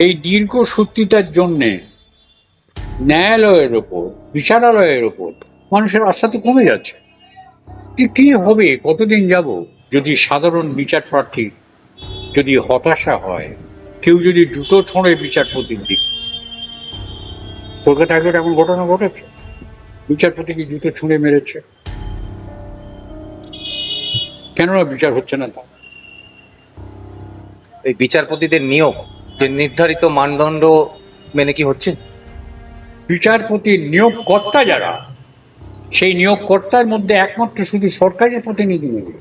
এই দীর্ঘ দীর্ঘসূত্রিতার জন্যে ন্যায়ালয়ের ওপর, বিচারালয়ের ওপর মানুষের আস্থা তো কমে যাচ্ছে। কি কি হবে? কতদিন যাব? যদি সাধারণ বিচার প্রার্থী যদি হতাশা হয়, কেউ যদি জুতো ছোঁড়ে বিচারপতির দিক কলকাতা হাইকোর্টে এমন ঘটনা ঘটেছে। বিচারপতিকে জুতো ছুঁড়ে মেরেছে? কেননা বিচার হচ্ছে না তা এই বিচারপতিদের নিয়োগ যে নির্ধারিত মানদণ্ড মেনে কি হচ্ছে? বিচারপতি নিয়োগকর্তা যারা, সেই নিয়োগকর্তার মধ্যে একমাত্র শুধু সরকারের প্রতিনিধি নেই।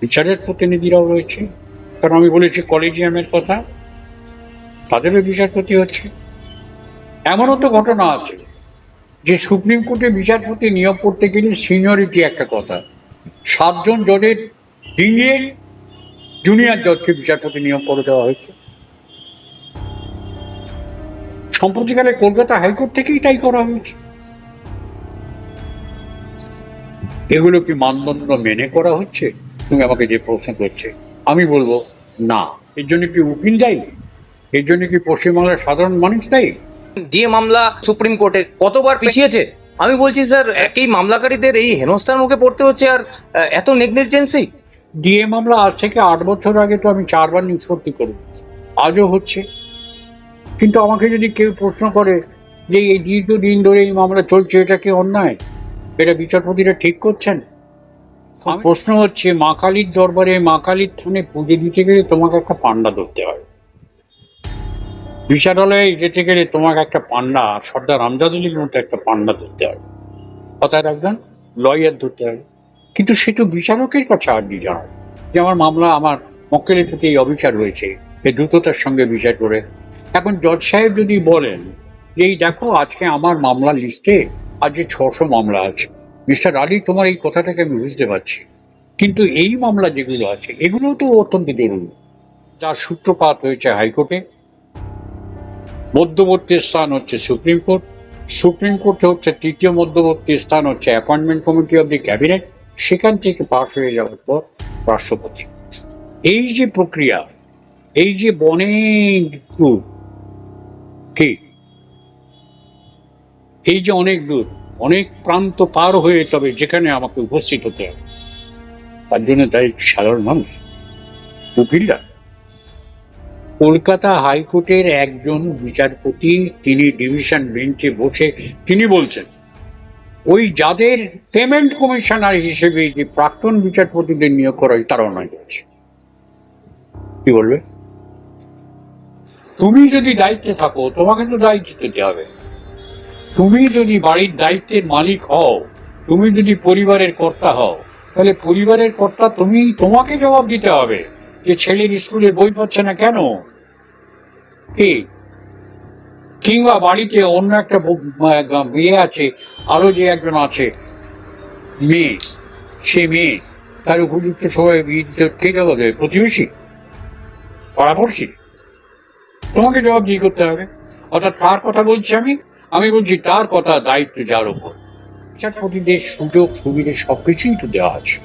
বিচারের প্রতিনিধিরাও রয়েছে। কারণ আমি বলেছি কলেজিয়ামের কথা, তাদেরও বিচারপতি হচ্ছে। এমনও তো ঘটনা আছে যে সুপ্রিম কোর্টে বিচারপতি নিয়োগ করতে গেলে সিনিয়রিটি একটা কথা। সাতজন জজের ডিঙিয়ে জুনিয়র জজকে বিচারপতি নিয়োগ করে দেওয়া হয়েছে। সম্প্রতিকালে কলকাতা হাইকোর্ট থেকেই তাই করা হয়েছে। এগুলো কি মানদণ্ড মেনে করা হচ্ছে? তুমি আমাকে যে প্রশ্ন করছে আমি বলব না। এর জন্য কি উকিল দায়ী? এর জন্য কি পশ্চিমবাংলার সাধারণ মানুষ দায়ী? ডিএ মামলা সুপ্রিম কোর্টে কতবার পিছিয়েছে? আমি বলছি স্যার একই মামলাকারীদের এই হেনস্থার মুখে পড়তে হচ্ছে আর এত নেগলিজেন্সি। ডিএ মামলা আজ থেকে আট বছর আগে তো আমি চারবার নিষ্পত্তি করি। আজও হচ্ছে। কিন্তু আমাকে যদি কেউ প্রশ্ন করে যে এই দীর্ঘদিন ধরে এই মামলা চলছে এটা কি অন্যায়? এটা বিচারপতিরা ঠিক করছেন? প্রশ্ন হচ্ছে মা কালীর দরবারে মা কালীর থানে পুজো দিতে গেলে তোমাকে একটা পান্ডা ধরতে হয়। বিচারালয়ে যেতে গেলে তোমাকে একটা পান্ডা সর্দার আমজাদুলির মতো একটা পান্ডা ধরতে হয়। অর্থাৎ একজন লয়ার ধরতে হয়। কিন্তু সে তো বিচারকের কাছে আর্জি জানায় যে আমার মামলা আমার মক্কেলের প্রতি এই অবিচার রয়েছে। এই দ্রুততার সঙ্গে বিচার করে এখন জজ সাহেব যদি বলেন যে এই দেখো, আজকে আমার মামলা লিস্টে আজকে ছশো মামলা আছে। মিস্টার আলী, তোমার এই কথাটাকে আমি বুঝতে পারছি। কিন্তু এই মামলা যেগুলো আছে এগুলো তো অত্যন্ত জরুরি। যার সূত্রপাত হয়েছে হাইকোর্টে, মধ্যবর্তী স্থান হচ্ছে সুপ্রিম কোর্ট, সুপ্রিম কোর্টে হচ্ছে তৃতীয় মধ্যবর্তী স্থান হচ্ছে appointment committee of the cabinet, সেখান থেকে পাশ হয়ে যাওয়ার পর রাষ্ট্রপতি। এই যে প্রক্রিয়া, এই যে বনে দূর কি এই যে অনেক দূর, অনেক প্রান্ত পার হয়ে তবে যেখানে আমাকে উপস্থিত হতে হবে, তার জন্য তাই সাধারণ মানুষ, উকিলরা। কলকাতা হাইকোর্টের একজন বিচারপতি, তিনি ডিভিশন বেঞ্চে বসে তিনি বলছেন, ওই যাদের পেমেন্ট কমিশনার হিসেবে যে প্রাক্তন বিচারপতিদের নিয়োগ করা হয় তারা অন্যায় করছে কি বলবে? তুমি যদি দায়িত্বে থাকো, তোমাকে তো দায়িত্ব দিতে হবে। তুমি যদি বাড়ির দায়িত্বের মালিক হও, তুমি যদি পরিবারের কর্তা হও, তাহলে পরিবারের কর্তা তুমি, তোমাকে জবাব দিতে হবে যে ছেলের স্কুলে বই পাচ্ছে না কেন? কি? কিংবা বাড়িতে অন্য একটা মেয়ে আছে, আরও যে একজন আছে, মেয়ে, সে মেয়ে, তার উপযুক্ত সময় বিয়ে কে জবাব দেবে? প্রতিবেশী? পরামর্শী তোমাকে জবাব দিয়ে করতে হবে? অর্থাৎ কার কথা বলছি আমি? আমি বলছি তার কথা, দায়িত্ব যার উপর। বিচারপতিদের সুযোগ, সুবিধে সবকিছুই তো দেওয়া আছে।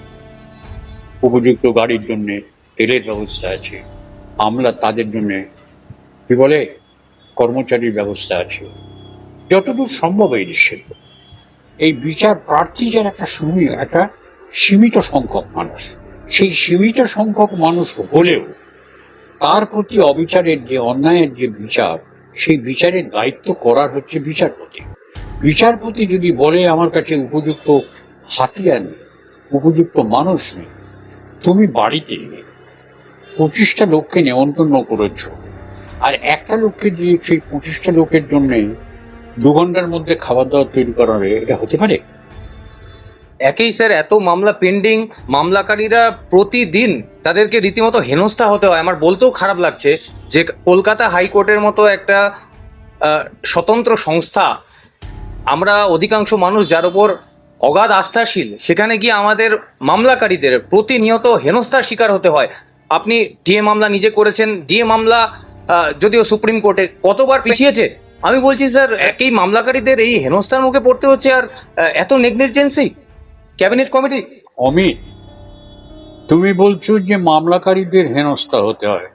উপযুক্ত গাড়ির জন্য তেলের ব্যবস্থা আছে, আমলা তাদের জন্য, কি বলে, কর্মচারীর ব্যবস্থা আছে। যতদূর সম্ভব এই দেশে এই বিচার প্রার্থী যার একটা সুমি, একটা সীমিত সংখ্যক মানুষ। সেই সীমিত সংখ্যক মানুষ হলেও তার প্রতি অবিচারের যে অন্যায়ের যে বিচার, সেই বিচারের দায়িত্ব করার হচ্ছে বিচারপতি। বিচারপতি যদি বলে, আমার কাছে উপযুক্ত হাতিয়ার নেই, উপযুক্ত মানুষ নেই, তুমি বাড়িতে পঁচিশটা লোককে নেমন্তন্ন করেছ, আর একটা লোককে দিয়ে সেই পঁচিশটা লোকের জন্যে দু ঘণ্টার মধ্যে খাবার দাবার তৈরি করা এটা হতে পারে? একই স্যার, এত মামলা পেন্ডিং মামলাকারীরা প্রতিদিন তাদেরকে রীতিমতো হেনস্থা হতে হয়। আমার বলতেও খারাপ লাগছে যে কলকাতা হাইকোর্টের মতো একটা স্বতন্ত্র সংস্থা, আমরা অধিকাংশ মানুষ যার উপর অগাধ আস্থাশীল, সেখানে গিয়ে আমাদের মামলাকারীদের প্রতিনিয়ত হেনস্থার শিকার হতে হয়। আপনি ডিএ মামলা নিজে করেছেন, ডিএ মামলা যদিও সুপ্রিম কোর্টে কতবার পিছিয়েছে? আমি বলছি স্যার, একই মামলাকারীদের এই হেনস্থার মুখে পড়তে হচ্ছে আর এত নেগলিজেন্সি। Cabinet committee. অমিত, তুমি বলছো যে মামলাকারীদের হেনস্থা হতে হয়।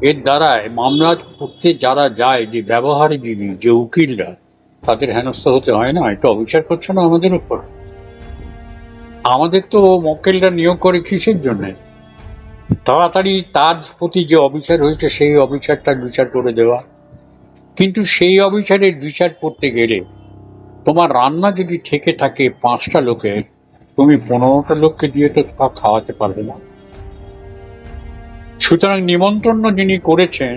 এর দ্বারায় মামলা করতে যারা যায়, যে ব্যবহারজীবী যে উকিলরা, তাদের হেনস্থা হতে হয় না? এটা অবিচার করছে না আমাদের উপর? আমাদের তো মক্কেলরা নিয়োগ করে কিসের জন্য? তাড়াতাড়ি তার প্রতি যে অবিচার হয়েছে, সেই অবিচারটার বিচার করে দেওয়া। কিন্তু সেই অবিচারের বিচার করতে গেলে তোমার রান্না যদি থেকে থাকে পাঁচটা লোকের তুমি পনেরোটা লোককে দিয়ে তো তা খাওয়াতে পারবে না। সুতরাং নিমন্ত্রণ যিনি করেছেন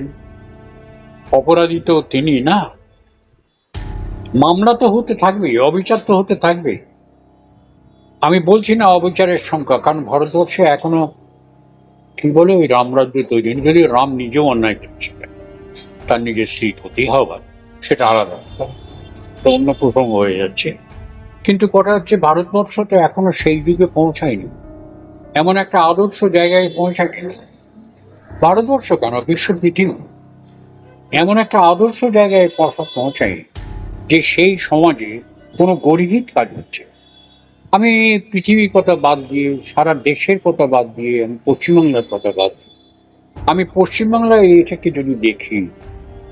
অপরাধী তো তিনি না। মামলা তো হতে থাকবে অবিচার তো হতে থাকবে। আমি বলছি না অবিচারের সংখ্যা কারণ ভারতবর্ষে এখনও কি বলে ওই রামরাজ্য তৈরি যদি রাম নিজেও অন্যায় করছে তার নিজের স্ত্রী ক্ষতি হবার সেটা আলাদা। অন্য প্রসঙ্গ হয়ে যাচ্ছে। কিন্তু কথা হচ্ছে ভারতবর্ষ তো এখনও সেই যুগে পৌঁছায়নি। এমন একটা আদর্শ জায়গায় পৌঁছায়নি। ভারতবর্ষ কেন? বিশ্ব পৃথিবী এমন একটা আদর্শ জায়গায় পৌঁছা পৌঁছায়নি যে সেই সমাজে কোনো গরিবিত কাজ হচ্ছে আমি পৃথিবীর কথা বাদ দিয়ে, সারা দেশের কথা বাদ দিয়ে, আমি পশ্চিমবাংলার কথা বাদ দিই আমি পশ্চিমবাংলায় এটাকে যদি দেখি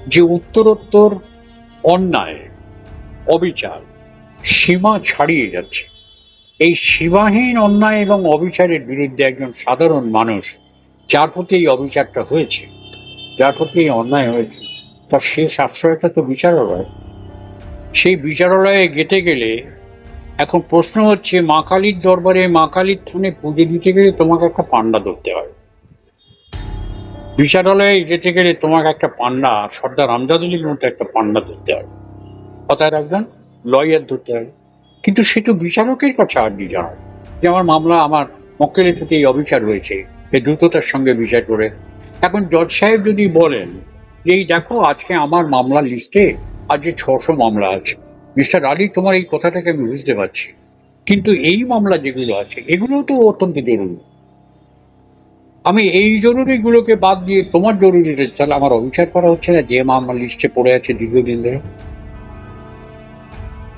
যে উত্তরোত্তর অন্যায়, অবিচার সীমা ছাড়িয়ে যাচ্ছে। এই সীমাহীন অন্যায় এবং অবিচারের বিরুদ্ধে একজন সাধারণ মানুষ যার প্রতি এই অবিচারটা হয়েছে, যার প্রতি এই অন্যায় হয়েছে, তার শেষ আশ্রয়টা তো বিচারালয়। সেই বিচারালয়ে গেতে গেলে এখন প্রশ্ন হচ্ছে, মা কালীর দরবারে মা কালীর থানে পুজো দিতে গেলে তোমাকে একটা পান্ডা ধরতে হয়। বিচারালয়ে যেতে গেলে তোমাকে একটা পান্ডা, সর্দার আমজাদুলির মতো একটা পান্ডা ধরতে হয়। কথায় রাখবেন? লয়ার ধরতে হয়। কিন্তু সে তো বিচারকের কাছে আর্জি জানায় যে আমার মামলা, আমার মক্কেলের প্রতি এই অবিচার রয়েছে এই দ্রুততার সঙ্গে বিচার করে। এখন জজ সাহেব যদি বলেন যে, এই দেখো, আজকে আমার মামলা লিস্টে আজকে ছশো মামলা আছে। মিস্টার আলী, তোমার এই কথাটাকে আমি বুঝতে পারছি। কিন্তু এই মামলা যেগুলো আছে এগুলো তো অত্যন্ত জরুরি। আমি এই জরুরিগুলোকে বাদ দিয়ে তোমার জরুরি তাহলে আমার অবিচার করা হচ্ছে না? যে মামলা লিস্টে পড়ে আছে দীর্ঘদিন ধরে?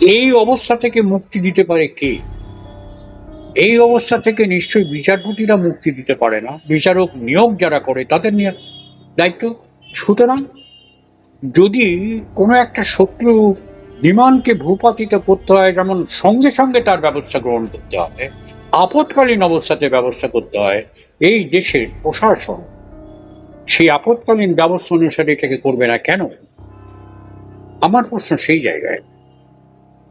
এই অবস্থা থেকে মুক্তি দিতে পারে কে? এই অবস্থা থেকে নিশ্চয়ই বিচারপতিরা মুক্তি দিতে পারে না। বিচারক নিয়োগ যারা করে, তাদের নিয়ে দায়িত্ব। সুতরাং যদি কোনো একটা শত্রু বিমানকে ভূপাতিত করতে হয়, যেমন সঙ্গে সঙ্গে তার ব্যবস্থা গ্রহণ করতে হবে, আপৎকালীন অবস্থাতে ব্যবস্থা করতে হয়, এই দেশের প্রশাসন সেই আপৎকালীন ব্যবস্থা অনুসারে এটাকে করবে না কেন? আমার প্রশ্ন সেই জায়গায়।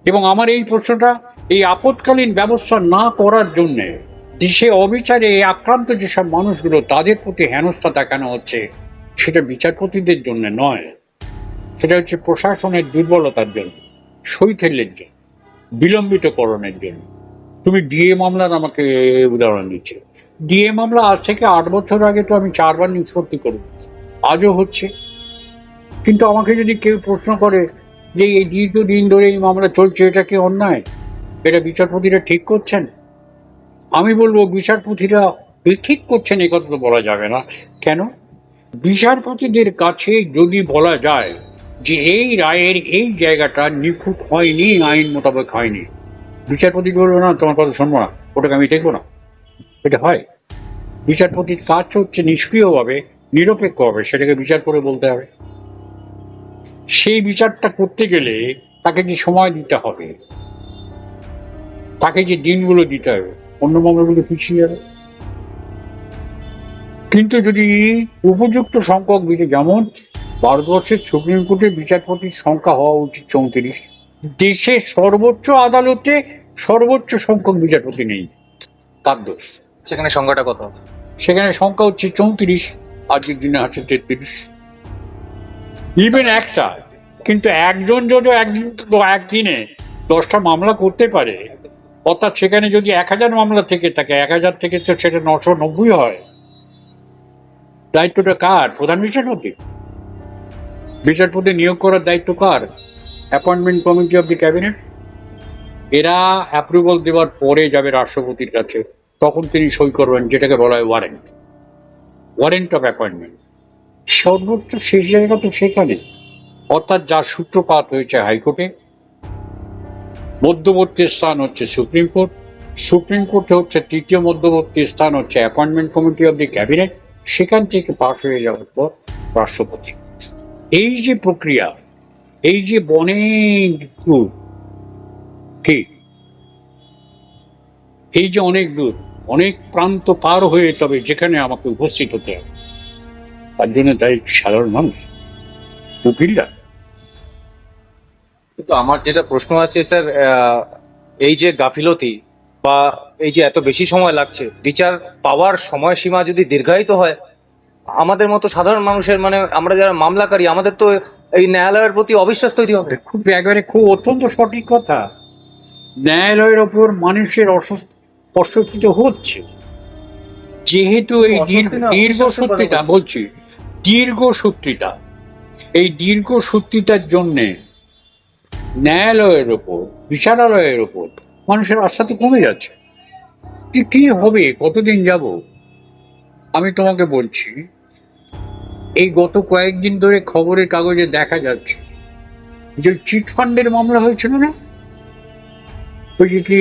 এবং আমার এই প্রশ্নটা, এই আপৎকালীন ব্যবস্থা না করার জন্যে দেশে অবিচারে এই আক্রান্ত যেসব মানুষগুলো তাদের প্রতি হেনস্থা দেখানো হচ্ছে, সেটা বিচারপতিদের জন্য নয়। সেটা হচ্ছে প্রশাসনের দুর্বলতার জন্য, শৈথেল্যের জন্য, বিলম্বিতকরণের জন্য। তুমি ডিএ মামলার আমাকে উদাহরণ দিচ্ছে। ডিএ মামলা আজ থেকে আট বছর আগে তো আমি চারবার নিষ্পত্তি করব আজও হচ্ছে। কিন্তু আমাকে যদি কেউ প্রশ্ন করে যে এই দীর্ঘদিন ধরে এই মামলা চলছে, এটা কি অন্যায়? এটা বিচারপতিরা ঠিক করছেন? আমি বলব, বিচারপতিরা ঠিক করছেন, এ কথা তো বলা যাবে না। কেন? বিচারপতিদের কাছে যদি বলা যায় যে এই রায়ের এই জায়গাটা নিখুঁত হয়নি, আইন মোতাবেক হয়নি, বিচারপতি বলবে, না, তোমার কথা শুনব না, ওটাকে আমি দেখব না। এটা হয়। বিচারপতির কাজ হচ্ছে নিষ্ক্রিয়ভাবে, নিরপেক্ষভাবে সেটাকে বিচার করে বলতে হবে। সেই বিচারটা করতে গেলে তাকে যে সময় দিতে হবে তাকে যে দিনগুলো দিতে হবে অন্য মামলাগুলো পিছিয়ে যাবে। কিন্তু যদি উপযুক্ত সংখ্যক বিচার যেমন ভারতবর্ষের সুপ্রিম কোর্টে বিচারপতির সংখ্যা হওয়া উচিত চৌত্রিশ দেশের সর্বোচ্চ আদালতে সর্বোচ্চ সংখ্যক বিচারপতি নেই তার দোষ। সেখানে সংখ্যাটা কত? সেখানে সংখ্যা হচ্ছে চৌত্রিশ আজকের দিনে হচ্ছে তেত্রিশ। ইভেন একটা। কিন্তু একজন যদি একদিন একদিনে দশটা মামলা করতে পারে, অর্থাৎ সেখানে যদি এক হাজার মামলা থেকে থাকে, এক হাজার থেকে তো সেটা নশো নব্বই হয়। দায়িত্বটা কার? প্রধান বিচারপতি। বিচারপতি নিয়োগ করার দায়িত্ব কার? Appointment committee of the cabinet এরা অ্যাপ্রুভাল দেওয়ার পরে যাবে রাষ্ট্রপতির কাছে, তখন তিনি সই করবেন, যেটাকে বলা হয় ওয়ারেন্ট ওয়ারেন্ট অফ অ্যাপয়েন্টমেন্ট সর্বোচ্চ শেষ জায়গা তো সেখানে। অর্থাৎ যার সূত্রপাত হয়েছে হাইকোর্টে, মধ্যবর্তী স্থান হচ্ছে সুপ্রিম কোর্ট, সুপ্রিম কোর্টে হচ্ছে তৃতীয় মধ্যবর্তী স্থান হচ্ছে appointment committee of the cabinet সেখান থেকে পাশ হয়ে যাওয়ার পর রাষ্ট্রপতি। এই যে প্রক্রিয়া, এই যে অনেক দূর, কি? এই যে অনেক দূর, অনেক প্রান্ত পার হয়ে তবে যেখানে আমাকে উপস্থিত হতে হবে। তার জন্য তাই সাধারণ মানুষ উকিলরা? কিন্তু আমার যেটা প্রশ্ন আছে স্যার আহ, এই যে গাফিলতি বা এই যে এত বেশি সময় লাগছে বিচার পাওয়ার সময়সীমা যদি দীর্ঘায়িত হয় আমাদের মতো সাধারণ মানুষের মানে আমরা যারা মামলাকারী আমাদের তো এই ন্যায়ালয়ের প্রতি অবিশ্বাস তৈরি হবে। খুব একেবারে খুব অত্যন্ত সঠিক কথা। ন্যায়ালয়ের ওপর মানুষের অস্বস্তি অস্বস্তিত হচ্ছে। যেহেতু এই দীর্ঘ সূত্রিতা বলছি। দীর্ঘ সূত্রিতা এই দীর্ঘ সূত্রিতার জন্যে ন্যায়ালয়ের ওপর বিচারালয়ের ওপর মানুষের আস্থা তো কমে যাচ্ছে। কি কি হবে? কতদিন যাব? আমি তোমাকে বলছি এই গত কয়েকদিন ধরে খবরের কাগজে দেখা যাচ্ছে যে চিট ফান্ডের মামলা হয়েছিল না? ওই যে কি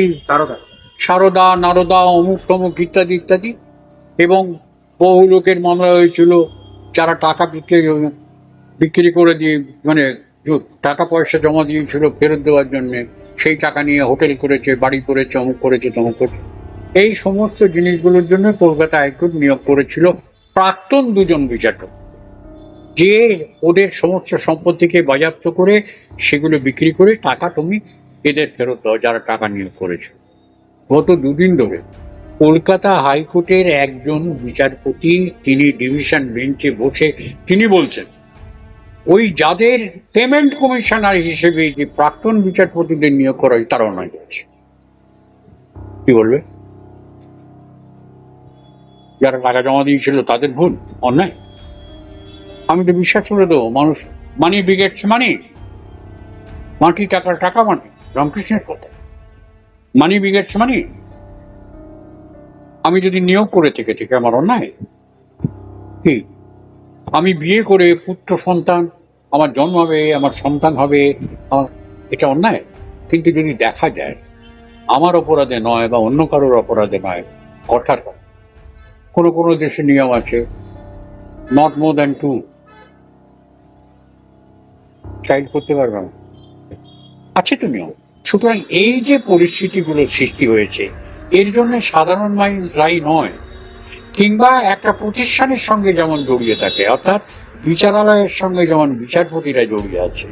সারদা? নারদা অমুক তমুক ইত্যাদি ইত্যাদি। এবং বহু লোকের মামলা হয়েছিল যারা টাকা বিক্রি বিক্রি করে দিয়ে মানে টাকা পয়সা জমা দিয়েছিল ফেরত দেওয়ার জন্য, সেই টাকা নিয়ে হোটেল করেছে, বাড়ি করেছে, অমুক করেছে, তমুক করেছে। এই সমস্ত জিনিসগুলোর জন্য কলকাতা হাইকোর্ট নিয়োগ করেছিল প্রাক্তন দুজন বিচারক। যে ওদের সমস্ত সম্পত্তিকে বাজেয়াপ্ত করে সেগুলো বিক্রি করে টাকা তুমি এদের ফেরত দাও, যারা টাকা নিয়োগ করেছে। গত দুদিন ধরে কলকাতা হাইকোর্টের একজন বিচারপতি, তিনি ডিভিশন বেঞ্চে বসে তিনি বলছেন, ওই যাদের পেমেন্ট কমিশনার হিসেবে যে প্রাক্তন বিচারপতিদের নিয়োগ করা হয় তারা অন্যায় করছে কি বলবে? যারা টাকা জমা দিয়েছিল, তাদের ভুল, অন্যায়। আমি তো বিশ্বাস করে দেবো, মানুষ মানি বিগেটস মানি মাটি টাকার টাকা মাটি রামকৃষ্ণের কথা। মানি বিগেটস মানি আমি যদি নিয়োগ করে থেকে থেকে আমার অন্যায়? কি? আমি বিয়ে করে পুত্র সন্তান আমার জন্ম হবে আমার সন্তান হবে আমার এটা অন্যায়? কিন্তু যদি দেখা যায় আমার অপরাধে নয় বা অন্য কারোর অপরাধে নয় অর্থাৎ কোনো কোনো দেশে নিয়ম আছে not more than two child করতে পারবে না। আছে তো নিয়ম। সুতরাং এই যে পরিস্থিতিগুলো সৃষ্টি হয়েছে এর জন্য সাধারণ মানুষ দায়ী নয়। কিংবা একটা প্রতিষ্ঠানের সঙ্গে যেমন জড়িয়ে থাকে, অর্থাৎ বিচারালয়ের সঙ্গে যেমন বিচারপতিরা জড়িয়ে আছে,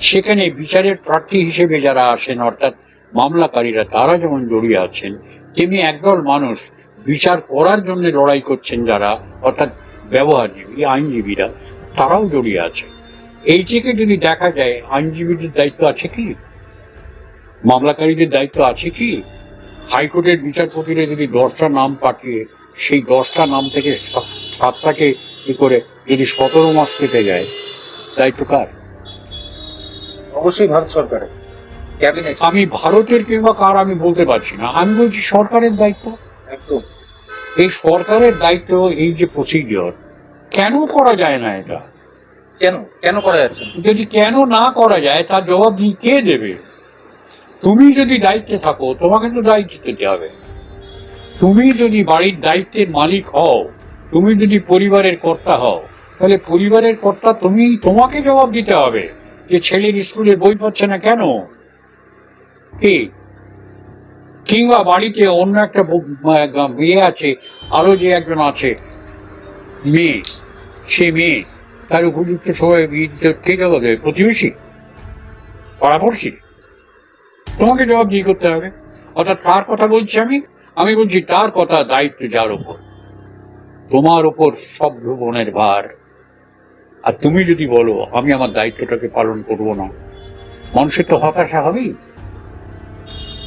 সেখানে বিচারের প্রার্থী হিসেবে যারা আসেন, অর্থাৎ মামলাকারীরা, তারা যেমন জড়িয়ে আছেন, তেমনি একদল মানুষ বিচার করার জন্য লড়াই করছেন যারা, অর্থাৎ ব্যবহারজীবী, আইনজীবীরা, তারাও জড়িয়ে আছে এই থেকে যদি দেখা যায়, আইনজীবীদের দায়িত্ব আছে কি? মামলাকারীদের দায়িত্ব আছে কি? হাইকোর্টের বিচারপতিরা যদি দশটা নাম পাঠিয়ে সেই দশটা নাম থেকে সাতটাকে কি করে যদি সতেরো মাস কেটে যায় দায়িত্ব কার? অবশ্যই ভারত সরকারের। ক্যাবিনেট। আমি ভারতের কিংবা কার আমি বলতে পারছি না। আমি বলছি সরকারের দায়িত্ব। একদম। এই সরকারের দায়িত্ব এই যে প্রসিডিওর কেন করা যায় না এটা? কেন? কেন করা যাচ্ছে? যদি কেন না করা যায় তার জবাব কে দেবে? তুমি যদি দায়িত্বে থাকো, তোমাকে তো দায়িত্ব দিতে হবে। তুমি যদি বাড়ির দায়িত্বের মালিক হও, তুমি যদি পরিবারের কর্তা হও, তাহলে পরিবারের কর্তা তুমি, তোমাকে জবাব দিতে হবে যে ছেলের স্কুলে বই পাচ্ছে না কেন? কি? কিংবা বাড়িতে অন্য একটা মেয়ে আছে, আরও যে একজন আছে, মেয়ে, সে মেয়ে, তার উপযুক্ত সময় বিয়ে কে জবাব দেবে? প্রতিবেশী? পরামর্শী তোমাকে জবাব দিয়ে করতে হবে? অর্থাৎ কার কথা বলছি আমি? আমি বলছি তার কথা দায়িত্ব যার উপর। তোমার উপর সব ভুবনের ভার। আর তুমি যদি বলো আমি আমার দায়িত্বটাকে পালন করব না। মানুষের তো হতাশা হবেই।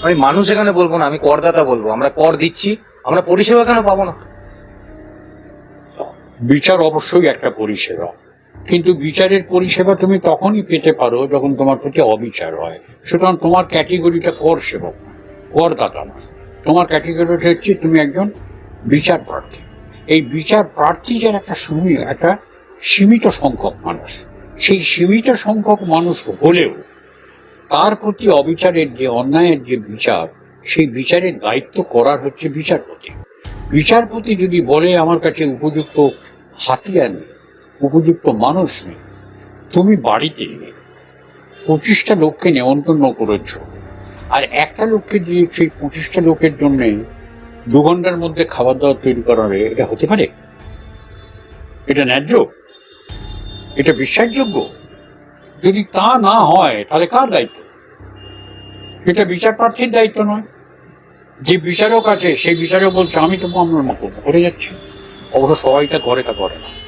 আমি মানুষ এখানে বলব না আমি করদাতা বলব। আমরা কর দিচ্ছি আমরা পরিষেবা কেন পাবো না? বিচার অবশ্যই একটা পরিষেবা। কিন্তু বিচারের পরিষেবা তুমি তখনই পেতে পারো যখন তোমার প্রতি অবিচার হয়। সুতরাং তোমার ক্যাটেগরিটা কর সেবক করদাতা না। তোমার ক্যাটেগরিটা হচ্ছে তুমি একজন বিচার প্রার্থী। এই বিচার প্রার্থী যার একটা সুমি, একটা সীমিত সংখ্যক মানুষ। সেই সীমিত সংখ্যক মানুষ হলেও তার প্রতি অবিচারের যে অন্যায়ের যে বিচার, সেই বিচারের দায়িত্ব করার হচ্ছে বিচারপতি। বিচারপতি যদি বলে, আমার কাছে উপযুক্ত হাতিয়ার নেই উপযুক্ত মানুষ নেই। তুমি বাড়িতে পঁচিশটা লোককে নেমন্তন্ন করেছ। আর একটা লোককে দিয়ে সেই পঁচিশটা লোকের জন্য দু ঘণ্টার মধ্যে খাবার দাবার তৈরি করা এটা হতে পারে? এটা ন্যায্য? এটা বিশ্বাসযোগ্য? যদি তা না হয়, তাহলে কার দায়িত্ব? এটা বিচার প্রার্থীর দায়িত্ব নয়। যে বিচারক আছে, সেই বিচারক বলছে, আমি তো মামলার মতো করে যাচ্ছি। অবশ্য সবাই তা করে তা করে না।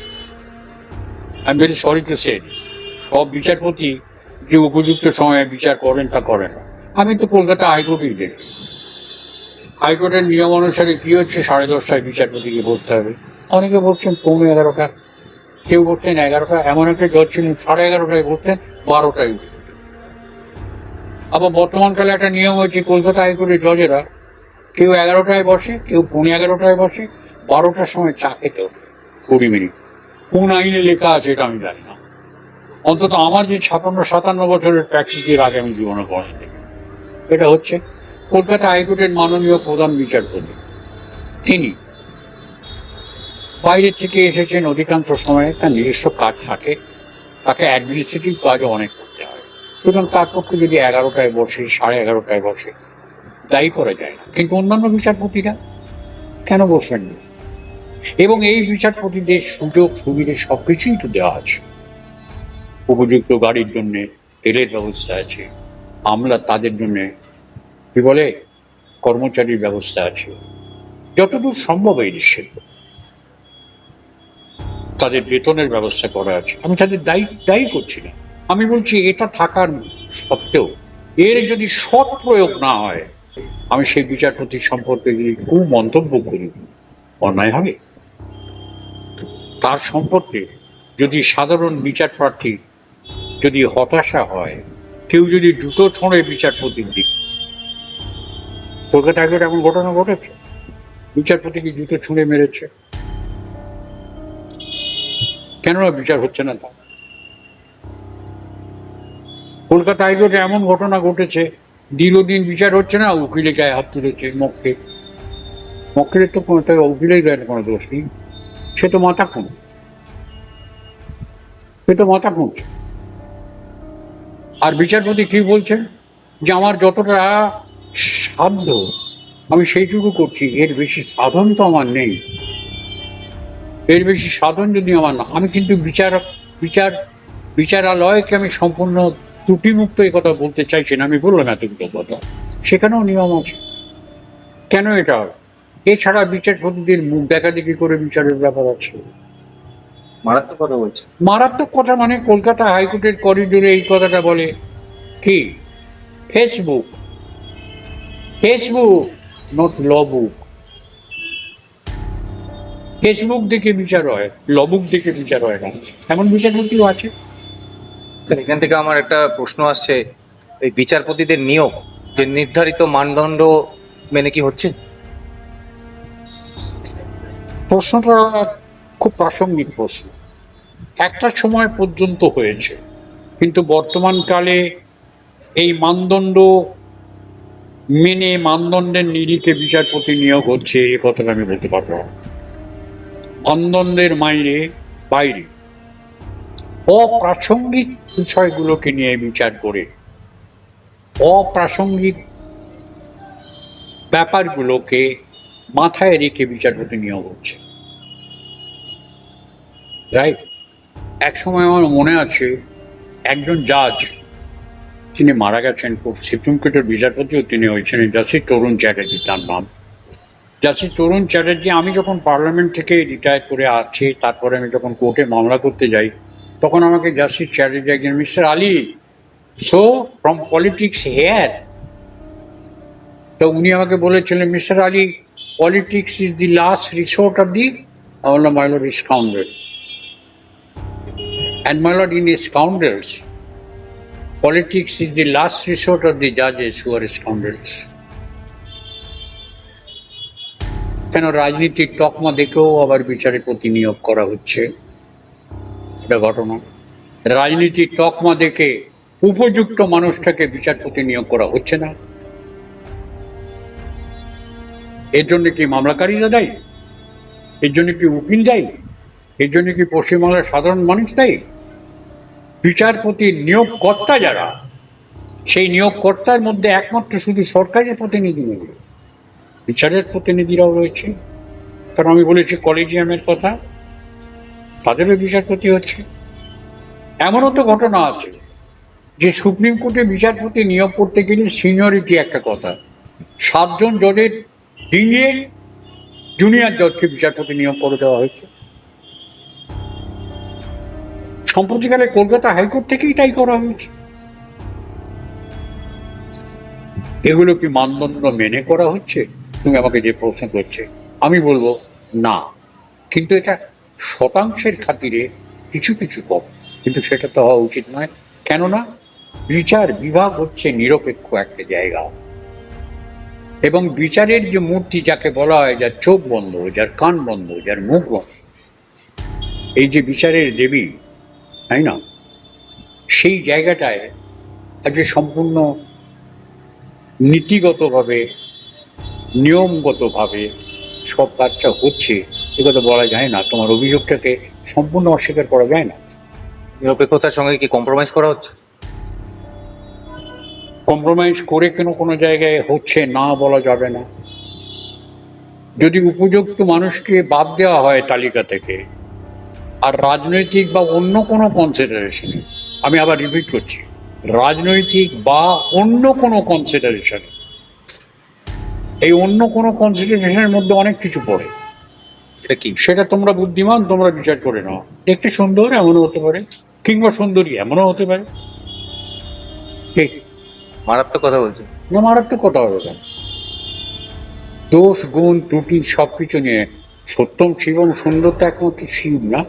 I am very sorry to say সব বিচারপতি যে উপযুক্ত সময়ে বিচার করেন তা করেন আমি তো কলকাতা হাইকোর্টেই দেখি। হাইকোর্টের নিয়ম অনুসারে কি হচ্ছে, সাড়ে দশটায় বিচারপতিকে বসতে হবে। অনেকে বলছেন পৌনে এগারোটা। কেউ বলছেন এগারোটা। এমন একটা জজ ছিলেন, সাড়ে এগারোটায় বসতেন বারোটায় উঠতেন। আবার বর্তমানকালে একটা নিয়ম হয়েছে কলকাতা হাইকোর্টের জজেরা কেউ এগারোটায় বসে, কেউ পৌনে এগারোটায় বসে, বারোটার সময় চা খেতে ওঠে, কুড়ি মিনিট। কোন আইনে লেখা আছে এটা আমি জানি না। অন্তত আমার যে ছাপান্ন, সাতান্ন বছরের প্র্যাকটিসের আগে আমি জীবনে পড়েছি এটা হচ্ছে কলকাতা হাইকোর্টের মাননীয় প্রধান বিচারপতি। তিনি বাইরে থেকে এসেছেন অধিকাংশ সময়ে, তার নিজস্ব কাজ থাকে, তাকে অ্যাডমিনিস্ট্রেটিভ কাজও অনেক করতে হয়। সুতরাং তার পক্ষে যদি এগারোটায় বসে, সাড়ে এগারোটায় বসে, দায়ী করা যায় না। কিন্তু অন্যান্য বিচারপতিরা কেন বসবেন না? এবং এই বিচারপতিদের সুযোগ সুবিধে সবকিছুই তো দেওয়া আছে। উপযুক্ত গাড়ির জন্য তেলের ব্যবস্থা আছে, আমলা তাদের জন্য কি বলে, কর্মচারীর ব্যবস্থা আছে। যতদূর সম্ভব এই দেশে তাদের বেতনের ব্যবস্থা করা আছে। আমি তাদের দায়ী দায়ী করছি না। আমি বলছি এটা থাকার সত্ত্বেও, এর যদি সৎ প্রয়োগ না হয়, আমি সেই বিচারপতি সম্পর্কে যদি খুব মন্তব্য করি, অন্যায় হবে? তার সম্পর্কে যদি সাধারণ বিচার প্রার্থী যদি হতাশা হয়, কেউ যদি জুতো ছোঁড়ে বিচারপতির দিক। কলকাতা হাইকোর্টে এমন ঘটনা ঘটেছে। বিচারপতিকে জুতো ছুঁড়ে মেরেছে? কেন না বিচার হচ্ছে না তা কলকাতা হাইকোর্টে এমন ঘটনা ঘটেছে, দীর্ঘদিন বিচার হচ্ছে না উকিলে গায়ে হাত তুলেছে মক্কে মক্কেলের তো কোনো উকিলের গায়ে কোনো দোষ নেই। সে তো মাথা খুন সে তো মাথা খুঁজছে আর বিচারপতি কি বলছেন? যে আমার যতটা সাধ্য আমি সেইটুকু করছি, এর বেশি সাধন তো আমার নেই। এর বেশি সাধন যদি আমার না, আমি কিন্তু বিচার বিচার, বিচারালয়কে আমি সম্পূর্ণ ত্রুটিমুক্ত এই কথা বলতে চাইছি না, আমি বললাম এতগুলো কথা। সেখানেও নিয়ম আছে। কেন এটা এছাড়া বিচারপতিদের মুখ দেখাদেখি করে বিচারের ব্যাপার আছে। মারাত্মক কথা বলছে। মারাত্মক কথা মানে কলকাতা হাইকোর্টের করিডোরে এই কথাটা বলে। কি? Facebook. Facebook not law book Facebook দেখে বিচার হয় ল বুক দেখে বিচার হয় না। এমন বিচারপতিও আছে? এখান থেকে আমার একটা প্রশ্ন আসছে। এই বিচারপতিদের নিয়োগ যে নির্ধারিত মানদণ্ড মেনে কি হচ্ছে? প্রশ্নটা খুব প্রাসঙ্গিক প্রশ্ন একটা সময় পর্যন্ত হয়েছে, কিন্তু বর্তমানকালে এই মানদণ্ড মেনে মানদণ্ডের নিরিখে বিচারপতি নিয়োগ হচ্ছে, এ কথাটা আমি বলতে পারব। মানদণ্ডের বাইরে বাইরে অপ্রাসঙ্গিক বিষয়গুলোকে নিয়ে বিচার করে, অপ্রাসঙ্গিক ব্যাপারগুলোকে মাথায় রেখে বিচারপতি নিয়োগ হচ্ছে। রাইট এক সময় আমার মনে আছে একজন জাজ তিনি মারা গেছেন সুপ্রিম কোর্টের বিচারপতিও তিনি হয়েছেন জাস্টিস তরুণ চ্যাটার্জি তার নাম। জাস্টিস তরুণ চ্যাটার্জি আমি যখন পার্লামেন্ট থেকে রিটায়ার করে আসছি তারপরে আমি যখন কোর্টে মামলা করতে যাই তখন আমাকে জাস্টিস চ্যাটার্জি একজন mister Ali so from politics here তো উনি আমাকে বলেছিলেন mister Ali politics is the last resort of the বললাম my lord scoundrel and my lord in scoundrels politics is the last resort of the জাজেস who are scoundrels কেন রাজনীতির তকমা দেখেও আবার বিচারে প্রতি নিয়োগ করা হচ্ছে? এটা ঘটনা। রাজনীতির তকমা দেখে উপযুক্ত মানুষটাকে বিচারপতি নিয়োগ করা হচ্ছে না। এর জন্য কি মামলাকারীরা দায়ী? এর জন্য কি উকিল দায়ী? এর জন্য কি পশ্চিমবাংলার সাধারণ মানুষ দায়ী? বিচারপতির নিয়োগকর্তা যারা, সেই নিয়োগকর্তার মধ্যে একমাত্র শুধু সরকারের প্রতিনিধি নেই। বিচারের প্রতিনিধিরাও রয়েছে। কারণ আমি বলেছি কলেজিয়ামের কথা, তাদেরও বিচারপতি হচ্ছে। এমনও তো ঘটনা আছে যে সুপ্রিম কোর্টে বিচারপতি নিয়োগ করতে গেলে সিনিয়রিটি একটা কথা। সাতজন জজের ডিঙিয়ে জুনিয়র জজকে বিচারপতি নিয়োগ করে দেওয়া হয়েছে। সম্প্রতিকালে কলকাতা হাইকোর্ট থেকেই তাই করা হয়েছে। এগুলো কি মানদণ্ড মেনে করা হচ্ছে? তুমি আমাকে যে প্রশ্ন করছে, আমি বলব না। কিন্তু এটা শতাংশের খাতিরে কিছু কিছু কম। কিন্তু সেটা তো হওয়া উচিত নয়। কেননা বিচার বিভাগ হচ্ছে নিরপেক্ষ একটা জায়গা। এবং বিচারের যে মূর্তি যাকে বলা হয় যার চোখ বন্ধ, যার কান বন্ধ, যার মুখ বন্ধ, এই যে বিচারের দেবী, তাই না? সেই জায়গাটায় আজকে সম্পূর্ণ নীতিগতভাবে, নিয়মগতভাবে সব কাজটা হচ্ছে, এ কথা বলা যায় না। তোমার অভিযোগটাকে সম্পূর্ণ অস্বীকার করা যায় না। নিরপেক্ষতার সঙ্গে কি কম্প্রোমাইজ করা হচ্ছে? কম্প্রোমাইজ করে কেন কোনো জায়গায় হচ্ছে না বলা যাবে না? যদি উপযুক্ত মানুষকে বাদ দেওয়া হয় তালিকা থেকে আর রাজনৈতিক বা অন্য কোনো কনসিডারেশনে আমি আবার রিপিট করছি রাজনৈতিক বা অন্য কোনো কনসিডারেশনে এই অন্য কোনো কনসিডারেশনের মধ্যে অনেক কিছু পড়ে। এটা কি? সেটা তোমরা বুদ্ধিমান তোমরা বিচার করে নাও। দেখতে সুন্দর এমনও হতে পারে কিংবা সুন্দরী এমনও হতে পারে। ঠিক মারাত্মক কথা বলছে না, মারাত্মক কথা হবে কেন? দোষ, গুণ, ত্রুটি সবকিছু নিয়ে সত্যম শিবম সুন্দর তো একমাত্র শিব না?